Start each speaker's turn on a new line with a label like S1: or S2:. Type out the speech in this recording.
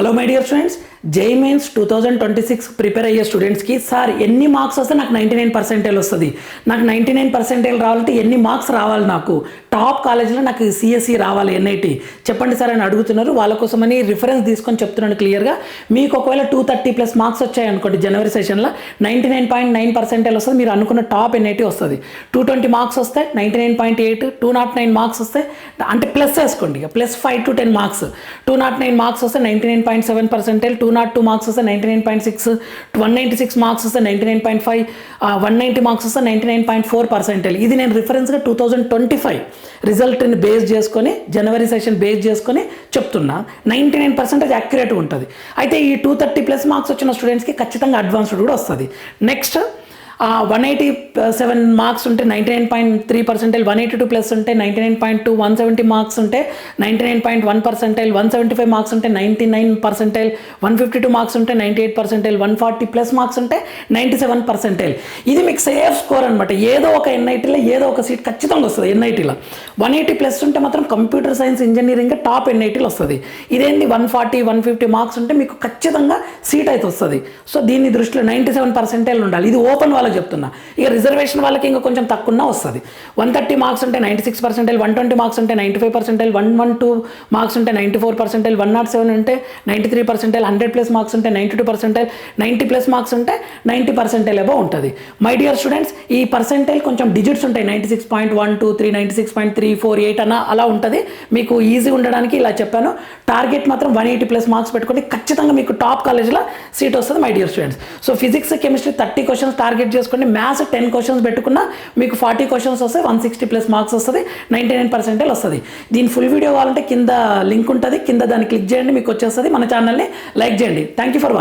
S1: Hello my dear students JEE Mains two thousand twenty six prepare అయ్యే స్టూడెంట్స్కి sir ఎన్ని marks వస్తే నాకు నైంటీ నైన్ పర్సెంటేజ్ వస్తుంది. నాకు నైంటీ నైన్ పర్సెంటేజ్ రావాలంటే ఎన్ని మార్క్స్ రావాలి నాకు? టాప్ కాలేజీలో నాకు సిఎస్సి రావాలి ఎన్ఐటి చెప్పండి సార్ అని అడుగుతున్నారు. వాళ్ళ కోసమని రిఫరెన్స్ తీసుకొని చెప్తున్నాను క్లియర్గా మీకు ఒకవేళ టూ థర్టీ ప్లస్ మార్క్స్ వచ్చాయనుకోండి జనవరి సెషన్లో ninety nine point nine percentage వస్తుంది. మీరు అనుకున్న టాప్ ఎన్ఐటి వస్తుంది. టూ ట్వంటీ మార్క్స్ వస్తే ninety nine point eight two not nine marks వస్తే అంటే ప్లస్ వేసుకోండి. Plus five to ten marks two not nine marks వస్తే ninety nine point seven percentile two not two marks వస్తే ninety nine point six one ninety six marks వస్తే ninety nine point five one ninety marks వస్తే ninety nine point four percentile ఇది నేను రిఫరెన్స్గా two thousand twenty five రిజల్ట్ని base చేసుకొని జనవరి session base చేసుకొని చెప్తున్నా. నైంటీ నైన్ పర్సెంటేజ్ యాక్యురేట్ ఉంటుంది. అయితే ఈ టూ థర్టీ ప్లస్ మార్క్స్ వచ్చిన స్టూడెంట్స్కి ఖచ్చితంగా అడ్వాన్స్డ్ కూడా వస్తుంది. Next one eighty seven marks ఉంటే ninety nine point three percentile one eighty two plus ఉంటే ninety nine point two one seventy marks ఉంటే ninety nine point one percentile one seventy five marks ఉంటే ninety nine percentile one fifty two marks ఉంటే ninety eight percentile one forty plus marks ఉంటే ninety seven percentile ఇది మీకు safe score అనమాట ఏదో ఒక ఎన్ఐటీలో ఏదో ఒక సీట్ ఖచ్చితంగా వస్తుంది ఎన్ఐటీలో వన్ ఎయిటీ ప్లస్ ఉంటే మాత్రం కంప్యూటర్ సైన్స్ ఇంజనీరింగ్ టాప్ ఎన్ఐటీలో వస్తుంది. ఇదేంటి one forty one fifty marks ఉంటే మీకు ఖచ్చితంగా సీట్ అయితే వస్తుంది. సో దీన్ని దృష్టిలో నైంటీ సెవెన్ పర్సెంటైల్ ఉండాలి. ఇది ఓపెన్ వాళ్ళకి చెప్తున్నా. ఇక రిజర్వేషన్ వాళ్ళకి ఇంకా కొంచెం తక్కువ వస్తుంది. వన్ థర్టీ మార్క్స్ ఉంటే ninety six percentile one twenty marks ఉంటే ninety five percentile one one two marks ఉంటే ninety four percentile one not seven ఉంటే ninety three percentile hundred plus marks ఉంటే ninety two percentile ninety plus marks ఉంటే ninety percentile ఏవో ఉంటుంది. My dear students ఈ percentile కొంచెం digits ఉంటాయి. Ninety six point one two three ninety six point three four eight అన్న అలా ఉంటుంది. మీకు ఈజీ ఉండడానికి ఇలా చెప్పాను. టార్గెట్ మాత్రం వన్ ఎయిటీ ప్లస్ మార్క్స్ పెట్టుకుంటే ఖచ్చితంగా మీకు టాప్ కాలేజ్లో సీట్ వస్తుంది my dear students. So physics chemistry thirty questions target చేసుకోండి. మ్యాథ్స్ టెన్ క్వశ్చన్స్ పెట్టుకున్నా మీకు ఫార్టీ క్వశ్చన్స్ వస్తాయి వన్ సిక్స్టీ ప్లస్ మార్క్స్ వస్తుంది నైంటీ నైన్ పర్సెంటేజ్ వస్తుంది. దీని ఫుల్ వీడియో కావాలంటే కింద లింక్ ఉంటుంది. కింద దాన్ని క్లిక్ చేయండి మీకు వచ్చేస్తుంది. మన ఛానల్ని లైక్ చేయండి. Thank you for watching